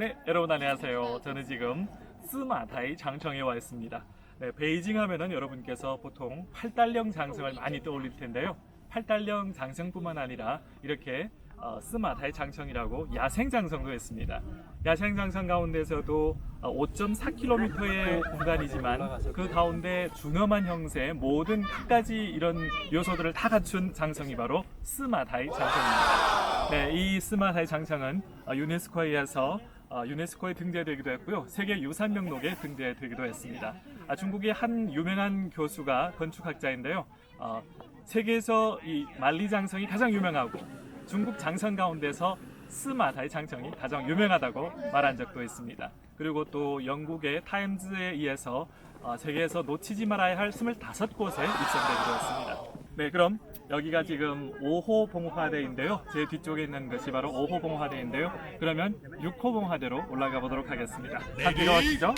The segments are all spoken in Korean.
네, 여러분 안녕하세요. 저는 지금 스마타이 장청에 와 있습니다. 네, 베이징 하면은 여러분께서 보통 팔달령 장성을 많이 떠올릴 텐데요. 팔달령 장성뿐만 아니라 이렇게 어, 스마타이 장성이라고 야생 장성도 있습니다. 야생 장성 가운데서도 어, 5.4km의 공간이지만 그 가운데 중엄한 형태의 모든 갖가지 이런 요소들을 다 갖춘 장성이 바로 스마타이 장성입니다. 네, 이 스마타이 장성은 어, 유네스코에 의해서 어, 유네스코에 등재되기도 했고요. 세계 유산 명록에 등재되기도 했습니다. 아, 중국의 한 유명한 교수가 건축학자인데요. 어, 세계에서 이 만리 장성이 가장 유명하고 중국 장성 가운데서 스마타이 장성이 가장 유명하다고 말한 적도 있습니다. 그리고 또 영국의 타임즈에 의해서 어, 세계에서 놓치지 말아야 할 25곳에 입성되기도 했습니다. 네, 그럼 여기가 지금 5호 봉화대인데요. 제 뒤쪽에 있는 것이 바로 5호 봉화대인데요. 그러면 6호 봉화대로 올라가 보도록 하겠습니다. 함께 가시죠.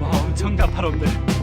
와, 엄청 가파롭네.